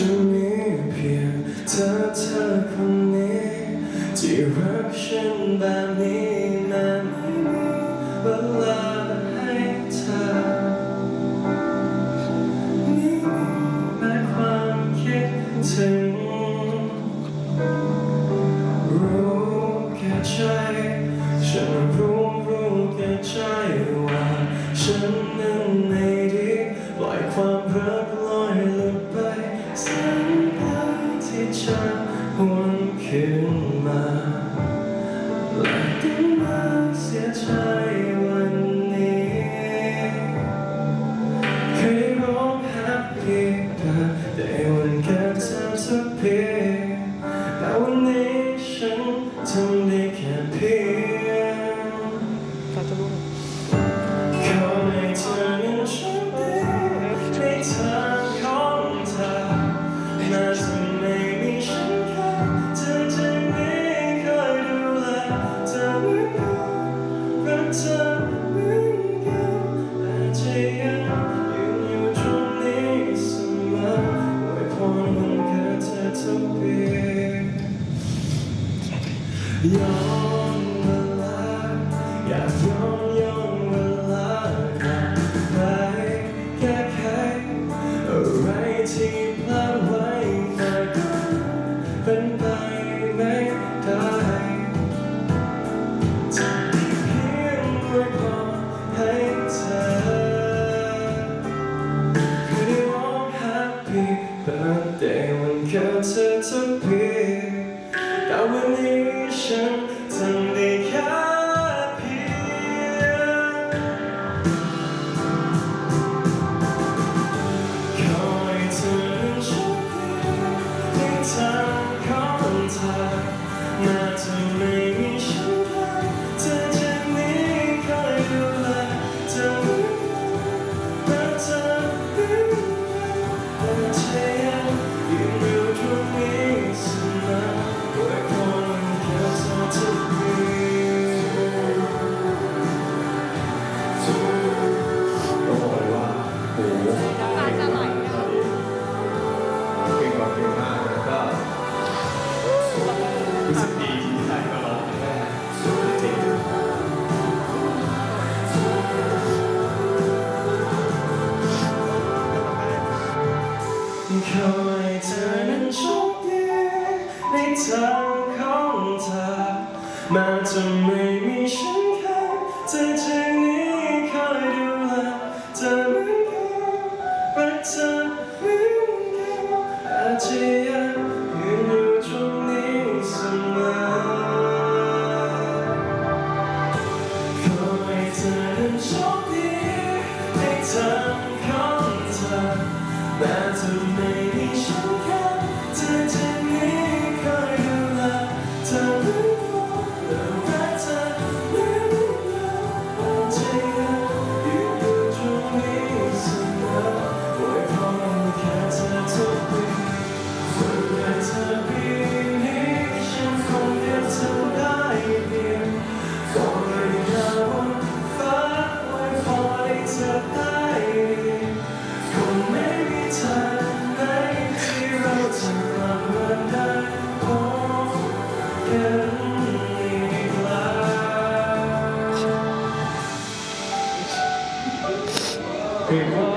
จะมีเพียงเธอเธอคนนี้ที่รักฉันแบบนี้นานไม่มีเวลาให้เธอนี่แม้ความคิดถึง ถึงมาและถึงมาเสียใจ birthday when cancer took มาทำไมให้ฉันได้เธอจานี้คอดูแลเธอรัเธอแต่เธอยังยังอยู่ตรงนี้เสมอไว้คนเดียวเธอทุกทีต้องบอกเลยว่าโอ้โห เก่งก่าเก่งมาก 空องเ没อมั在จ 可。